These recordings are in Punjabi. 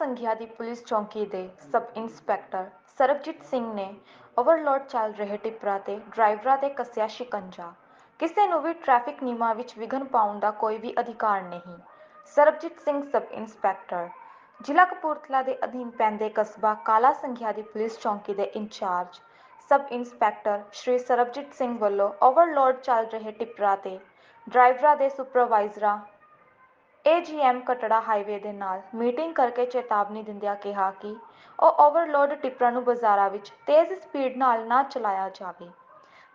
ਸੰਘਿਆ ਦੀ ਪੁਲਿਸ ਚੌਕੀ ਦੇ ਸਬ ਇੰਸਪੈਕਟਰ ਸਰਬਜੀਤ ਸਿੰਘ ਨੇ ਓਵਰਲੋਡ ਚੱਲ ਰਹੇ ਟਿੱਪਰਾਂ ਤੇ ਡਰਾਈਵਰਾਂ ਤੇ ਕੱਸਿਆ ਸ਼ਿਕੰਜਾ। ਕਿਸੇ ਨੂੰ ਵੀ ਟ੍ਰੈਫਿਕ ਨਿਯਮਾਂ ਵਿੱਚ ਵਿਘਨ ਪਾਉਣ ਦਾ ਕੋਈ ਵੀ ਅਧਿਕਾਰ ਨਹੀਂ। ਸਰਬਜੀਤ ਸਿੰਘ ਸਬ ਇੰਸਪੈਕਟਰ, ਜ਼ਿਲ੍ਹਾ ਕਪੂਰਥਲਾ ਦੇ ਅਧੀਨ ਪੈਂਦੇ ਕਸਬਾ ਕਾਲਾ ਸੰਘਿਆ ਦੀ ਪੁਲਿਸ ਚੌਕੀ ਦੇ incharge, sub inspector Shri Sarabjit Singh ਵੱਲੋਂ ਓਵਰਲੋਡ ਚੱਲ ਰਹੇ ਟਿੱਪਰਾਂ ਤੇ ਡਰਾਈਵਰਾਂ ਦੇ ਸੁਪਰਵਾਈਜ਼ਰਾਂ ਏਜੀਐਮ ਕਟੜਾ ਹਾਈਵੇ ਦੇ ਨਾਲ ਮੀਟਿੰਗ ਕਰਕੇ ਚੇਤਾਵਨੀ ਦਿੰਦਿਆਂ ਕਿਹਾ ਕਿ ਉਹ ਓਵਰਲੋਡ ਟਿੱਪਰਾਂ ਨੂੰ ਬਾਜ਼ਾਰਾਂ ਵਿੱਚ ਤੇਜ਼ ਸਪੀਡ ਨਾਲ ਨਾ ਚਲਾਇਆ ਜਾਵੇ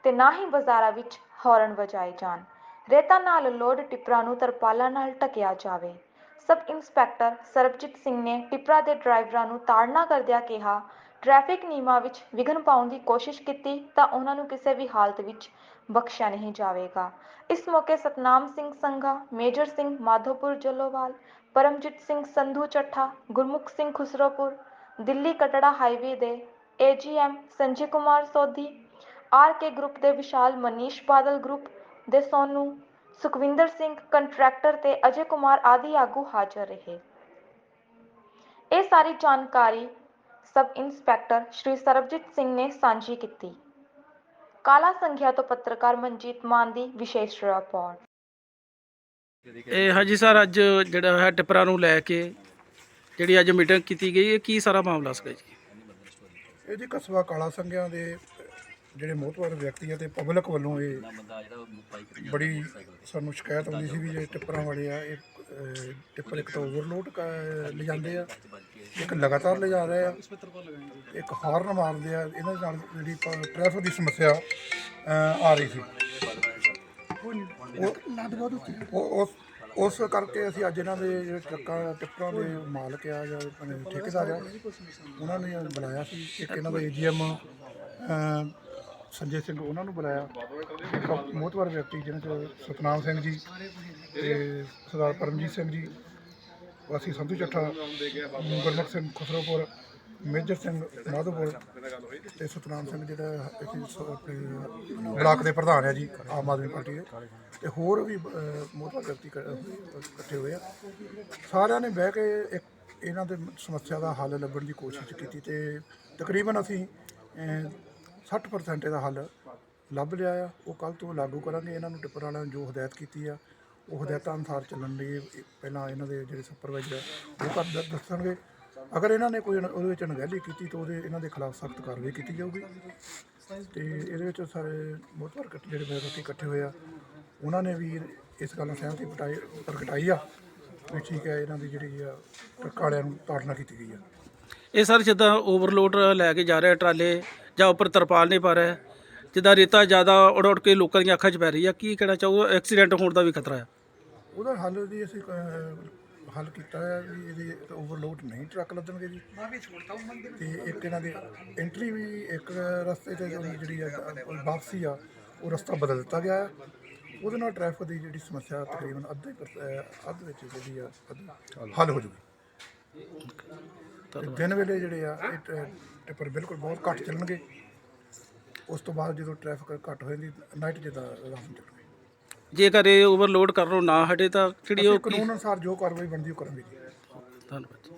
ਤੇ ਨਾ ਹੀ ਬਾਜ਼ਾਰਾਂ ਵਿੱਚ ਹਾਰਨ ਵਜਾਏ ਜਾਣ। ਰੇਤਾ ਨਾਲ ਲੋਡ ਟਿੱਪਰਾਂ ਨੂੰ ਤਰਪਾਲਾਂ ਨਾਲ ਢਕਿਆ ਜਾਵੇ। ਸਬ ਇੰਸਪੈਕਟਰ ਸਰਬਜੀਤ ਸਿੰਘ ਨੇ ਟਿੱਪਰਾਂ ਦੇ ਡਰਾਈਵਰਾਂ ਨੂੰ ਤਾੜਨਾ ਕਰਦਿਆਂ ਕਿਹਾ ਟ੍ਰੈਫਿਕ ਨਿਯਮਾਂ ਵਿੱਚ ਵਿਘਨ ਪਾਉਣ ਦੀ ਕੋਸ਼ਿਸ਼ ਕੀਤੀ ਤਾਂ ਉਹਨਾਂ ਨੂੰ ਕਿਸੇ ਵੀ ਹਾਲਤ ਵਿੱਚ ਬਖਸ਼ਿਆ ਨਹੀਂ ਜਾਵੇਗਾ। ਇਸ ਮੌਕੇ ਸਤਨਾਮ ਸਿੰਘ ਸੰਘਾ, ਮੇਜਰ ਸਿੰਘ ਮਾਧੋਪੁਰ ਜੱਲੋਵਾਲ, ਪਰਮਜੀਤ ਸਿੰਘ ਸੰਧੂ ਚੱਠਾ, ਗੁਰਮੁਖ ਸਿੰਘ ਖੁਸਰੋਪੁਰ, ਦਿੱਲੀ ਕਟੜਾ ਹਾਈਵੇ ਦੇ AGM Sanjay Kumar Sodhi R K group ਦੇ ਵਿਸ਼ਾਲ ਮਨੀਸ਼ ਬਾਦਲ ਗਰੁੱਪ ਦੇ ਸੋਨੂ, ਸੁਖਵਿੰਦਰ ਸਿੰਘ ਕੰਟਰੈਕਟਰ ਤੇ ਅਜੇ ਕੁਮਾਰ ਆਦਿ ਆਗੂ ਹਾਜ਼ਰ ਰਹੇ। ਇਹ ਸਾਰੀ ਜਾਣਕਾਰੀ ਸਬ ਇੰਸਪੈਕਟਰ ਸ਼੍ਰੀ ਸਰਬਜੀਤ ਸਿੰਘ ਨੇ ਸਾਂਝੀ ਕੀਤੀ। ਕਾਲਾ ਸੰਘਿਆ ਤੋਂ ਪੱਤਰਕਾਰ ਮਨਜੀਤ ਮਾਨ ਦੀ ਵਿਸ਼ੇਸ਼ ਰਿਪੋਰਟ। ਇਹ ਹਾਂਜੀ ਸਰ ਅੱਜ ਜਿਹੜਾ ਹੈ ਟਿੱਪਰਾਂ ਨੂੰ ਲੈ ਕੇ ਜਿਹੜੀ ਅੱਜ ਮੀਟਿੰਗ ਕੀਤੀ ਗਈ ਹੈ ਕੀ ਸਾਰਾ ਮਾਮਲਾ ਸੀਗਾ ਜੀ? ਇਹ ਜੀ ਕਸਬਾ ਕਾਲਾ ਸੰਘਿਆਂ ਦੇ ਜਿਹੜੇ ਮੋਹਤਵਾਰ ਵਿਅਕਤੀ ਆ ਤੇ ਪਬਲਿਕ ਵੱਲੋਂ ਇਹ ਬੜੀ ਸਾਨੂੰ ਸ਼ਿਕਾਇਤ ਆਉਂਦੀ ਸੀ ਵੀ ਜਿਹੜੇ ਟਿੱਪਰਾਂ ਵਾਲੇ ਆ ਇਹ ਅਹ, ਟਿੱਪਰ ਇੱਕ ਤਾਂ ਓਵਰਲੋਡ ਲਿਜਾਂਦੇ ਆ ਇੱਕ ਲਗਾਤਾਰ ਲਿਜਾ ਰਹੇ ਆ ਇੱਕ ਹਾਰਨ ਮਾਰਦੇ ਆ ਇਹਨਾਂ ਦੇ ਨਾਲ ਜਿਹੜੀ ਟ੍ਰੈਫਿਕ ਦੀ ਸਮੱਸਿਆ ਅਹ, ਆ ਰਹੀ ਸੀ। ਉਹ- ਉਹ ਉਸ ਉਸ ਕਰਕੇ ਅਸੀਂ ਅੱਜ ਇਹਨਾਂ ਦੇ ਜਿਹੜੇ ਟਰੱਕਾਂ ਟਿੱਪਰਾਂ ਦੇ ਮਾਲਕ ਆ ਜਾਂ ਆਪਣੇ ਠੇਕੇਦਾਰ ਆ ਉਹਨਾਂ ਨੇ ਬੁਲਾਇਆ ਸੀ ਇੱਕ ਇਹਨਾਂ ਦਾ ਏਜੀਐਮ ਸੰਜੇ ਸਿੰਘ ਉਹਨਾਂ ਨੂੰ ਬੁਲਾਇਆ। ਇੱਕ ਮੋਹਤਵਾਰ ਵਿਅਕਤੀ ਜਿਹਨਾਂ ਚ ਸਤਨਾਮ ਸਿੰਘ ਜੀ ਤੇ ਸਰਦਾਰ ਪਰਮਜੀਤ ਸਿੰਘ ਜੀ, ਵਾਸੀ ਸੰਧੂ ਚੱਠਾ, ਗੁਰਮੁਖ ਸਿੰਘ ਖੁਸਰੋਪੁਰ, ਮੇਜਰ ਸਿੰਘ ਮਾਧੋਪੁਰ ਤੇ ਸਤਨਾਮ ਸਿੰਘ ਜਿਹੜਾ ਇੱਥੇ ਆਪਣੇ ਬਲਾਕ ਦੇ ਪ੍ਰਧਾਨ ਹੈ ਜੀ, ਆਮ ਆਦਮੀ ਪਾਰਟੀ ਦੇ। ਤੇ ਹੋਰ ਵੀ ਮੋਹਤਵਾਰ ਵਿਅਕਤੀ ਇਕੱਠੇ ਹੋਏ ਆ। ਸਾਰਿਆਂ ਨੇ ਬਹਿ ਕੇ ਇੱਕ ਇਹਨਾਂ ਦੇ ਸਮੱਸਿਆ ਦਾ ਹੱਲ ਲੱਭਣ ਦੀ ਕੋਸ਼ਿਸ਼ ਕੀਤੀ ਤੇ ਤਕਰੀਬਨ ਅਸੀਂ 60% ਇਹਦਾ ਹੱਲ ਲੱਭ ਲਿਆ ਆ। ਉਹ ਕੱਲ ਤੋਂ ਲਾਗੂ ਕਰਾਂਗੇ। ਇਹਨਾਂ ਨੂੰ ਟਿੱਪਰ ਵਾਲਿਆਂ ਨੂੰ ਜੋ ਹਦਾਇਤ ਕੀਤੀ ਆ, ਉਹ ਹਦਾਇਤਾਂ ਅਨੁਸਾਰ ਚੱਲਣ ਲਈ ਪਹਿਲਾਂ ਇਹਨਾਂ ਦੇ ਜਿਹੜੇ ਸੁਪਰਵਾਈਜ਼ਰ ਉਹ ਕਰ ਦ- ਦੱਸਣਗੇ। ਅਗਰ ਇਹਨਾਂ ਨੇ ਕੋਈ ਉਹਦੇ ਵਿੱਚ ਅਣਗਹਿਲੀ ਕੀਤੀ ਤਾਂ ਉਹਦੇ ਇਹਨਾਂ ਦੇ ਖਿਲਾਫ ਸਖਤ ਕਾਰਵਾਈ ਕੀਤੀ ਜਾਊਗੀ। ਤੇ ਇਹਦੇ ਵਿੱਚ ਸਾਰੇ ਮੋਤਵਰ ਇਕੱਠੇ ਜਿਹੜੇ ਵਿਅਕਤੀ ਇਕੱਠੇ ਹੋਏ ਆ, ਉਹਨਾਂ ਨੇ ਵੀ ਇਸ ਗੱਲ ਨਾਲ ਸਹਿਮਤੀ ਪਟਾਈ, ਪ੍ਰਗਟਾਈ ਆ ਵੀ ਠੀਕ ਹੈ, ਇਹਨਾਂ ਦੀ ਜਿਹੜੀ ਆ ਟਰੱਕ ਵਾਲਿਆਂ ਨੂੰ ਤਾੜਨਾ ਕੀਤੀ ਗਈ ਆ। ਇਹ ਸਰ ਜਿੱਦਾਂ ਓਵਰਲੋਡ ਲੈ ਕੇ ਜਾ ਰਿਹਾ ਟਰਾਲੇ ਜਾਂ ਉੱਪਰ ਤਰਪਾਲ ਨਹੀਂ ਪਾ ਰਿਹਾ। ਜਿੱਦਾਂ ਰੇਤਾ ਜ਼ਿਆਦਾ ਉੜ ਉੜ ਕੇ ਲੋਕਾਂ ਦੀਆਂ ਅੱਖਾਂ 'ਚ ਪੈ ਰਹੀ ਆ ਕੀ ਕਹਿਣਾ ਚਾਹੋ ਐਕਸੀਡੈਂਟ ਹੋਣ ਦਾ ਵੀ ਖਤਰਾ ਹੈ ਉਹਦਾ ਹੱਲ ਦੀ ਅਸੀਂ ਅਹ, ਹੱਲ ਕੀਤਾ ਹੈ ਵੀ ਇਹਦੇ ਓਵਰਲੋਡ ਨਹੀਂ ਟਰੱਕ ਲੱਦਣਗੇ ਜੀ। ਤੇ ਇੱਕ ਇਹਨਾਂ ਦੀ ਐਂਟਰੀ ਵੀ ਇੱਕ ਰਸਤੇ ਤੇ ਜਿਹੜੀ ਆ, ਅਹ, ਵਾਪਸੀ ਆ ਉਹ ਰਸਤਾ ਬਦਲ ਦਿੱਤਾ ਗਿਆ ਹੈ ਉਹਦੇ ਨਾਲ ਟ੍ਰੈਫਿਕ ਦੀ ਜਿਹੜੀ ਸਮੱਸਿਆ ਤਕਰੀਬਨ ਅੱਧੇ ਅਹ, ਅੱਧ ਵਿੱਚ ਜਿਹੜੀ ਆ ਅੱਧ ਹੱਲ ਹੋ ਜੂਗੀ। ਦਿਨ ਵੇਲੇ ਜਿਹੜੇ ਆ ਇਹ ਟ- ਟਿੱਪਰ ਬਿਲਕੁਲ ਬਹੁਤ ਘੱਟ ਚੱਲਣਗੇ। ਉਸ ਤੋਂ ਬਾਅਦ ਜਦੋਂ ਟ੍ਰੈਫਿਕ ਘੱਟ ਹੋ ਜਾਂਦੀ ਨਾਈਟ ਜਿੱਦਾਂ ਨੂੰ ਚੱਲਣਗੇ ਜੇਕਰ ਇਹ ਓਵਰਲੋਡ ਕਰਨੋਂ ਨਾ ਹਟੇ ਤਾਂ ਜਿਹੜੀ ਉਹ ਅਸੀਂ ਕਾਨੂੰਨ ਅਨੁਸਾਰ ਜੋ ਕਾਰਵਾਈ ਬਣਦੀ ਉਹ ਕਰਾਂਗੇ ਜੀ। ਧੰਨਵਾਦ